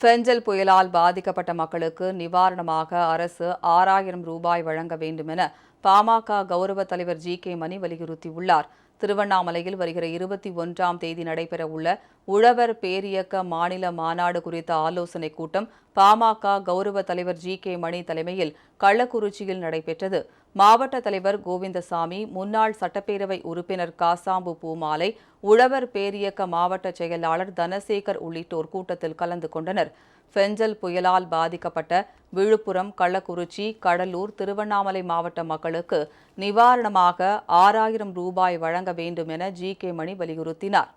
ஃபெஞ்சல் புயலால் பாதிக்கப்பட்ட மக்களுக்கு நிவாரணமாக அரசு ஆறாயிரம் ரூபாய் வழங்க வேண்டும் என பாமக கௌரவ தலைவர் ஜி கே மணி வலியுறுத்தியுள்ளார். திருவண்ணாமலையில் வருகிற இருபத்தி ஒன்றாம் தேதி நடைபெறவுள்ள உழவர் பேரியக்க மாநில மாநாடு குறித்த ஆலோசனைக் கூட்டம் பாமக கௌரவ தலைவர் ஜி கே மணி தலைமையில் கள்ளக்குறிச்சியில் நடைபெற்றது. மாவட்ட தலைவர் கோவிந்தசாமி முன்னாள் சட்டப்பேரவை உறுப்பினர் காசாம்பு பூமாலை உழவர் பேரியக்க மாவட்ட செயலாளர் தனசேகர் உள்ளிட்டோர் கூட்டத்தில் கலந்து கொண்டனர். ஃபெஞ்சல் புயலால் பாதிக்கப்பட்ட விழுப்புரம் கள்ளக்குறிச்சி கடலூர் திருவண்ணாமலை மாவட்ட மக்களுக்கு நிவாரணமாக ஆறாயிரம் ரூபாய் வழங்க வேண்டும் என ஜி. கே. மணி வலியுறுத்தினார்.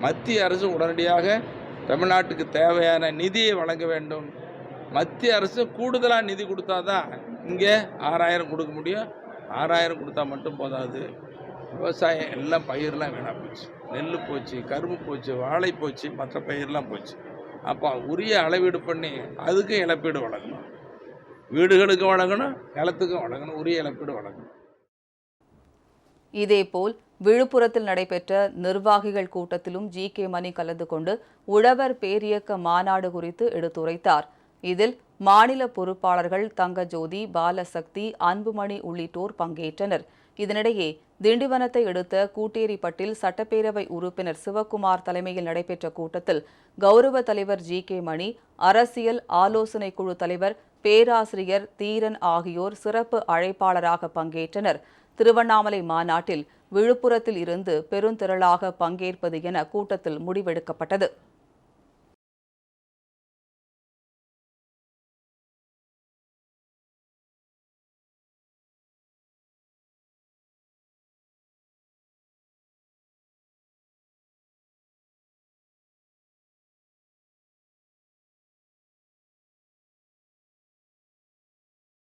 மத்திய அரசு உடனடியாக தமிழ்நாட்டுக்கு தேவையான நிதியை வழங்க வேண்டும். மத்திய அரசு கூடுதலாக நிதி கொடுத்தாதான் இங்கே ஆறாயிரம் கொடுக்க முடியும். ஆறாயிரம் கொடுத்தா மட்டும் போதாது. விவசாயம் எல்லாம் பயிரெலாம் வீணாக போச்சு. நெல் போச்சு கரும்பு போச்சு வாழை போச்சு மற்ற பயிரெலாம் போச்சு. அப்போ உரிய அளவீடு பண்ணி அதுக்கும் இழப்பீடு வழங்கணும். வீடுகளுக்கும் வழங்கணும் நிலத்துக்கும் வழங்கணும் உரிய இழப்பீடு வழங்கணும். இதேபோல் விழுப்புரத்தில் நடைபெற்ற நிர்வாகிகள் கூட்டத்திலும் ஜி கே மணி கலந்து கொண்டு உழவர் பேரியக்க மாநாடு குறித்து எடுத்துரைத்தார். இதில் மாநில பொறுப்பாளர்கள் தங்கஜோதி பாலசக்தி அன்புமணி உள்ளிட்டோர் பங்கேற்றனர். இதனிடையே திண்டிவனத்தை எடுத்த கூட்டேரிப்பட்டில் சட்டப்பேரவை உறுப்பினர் சிவக்குமார் தலைமையில் நடைபெற்ற கூட்டத்தில் கௌரவ தலைவர் ஜி. கே. மணி அரசியல் ஆலோசனை குழு தலைவர் பேராசிரியர் தீரன் ஆகியோர் சிறப்பு அழைப்பாளராக பங்கேற்றனர். திருவண்ணாமலை மாநாட்டில் விழுப்புரத்தில் இருந்து பெருந்திரளாக பங்கேற்பது என கூட்டத்தில் முடிவெடுக்கப்பட்டது.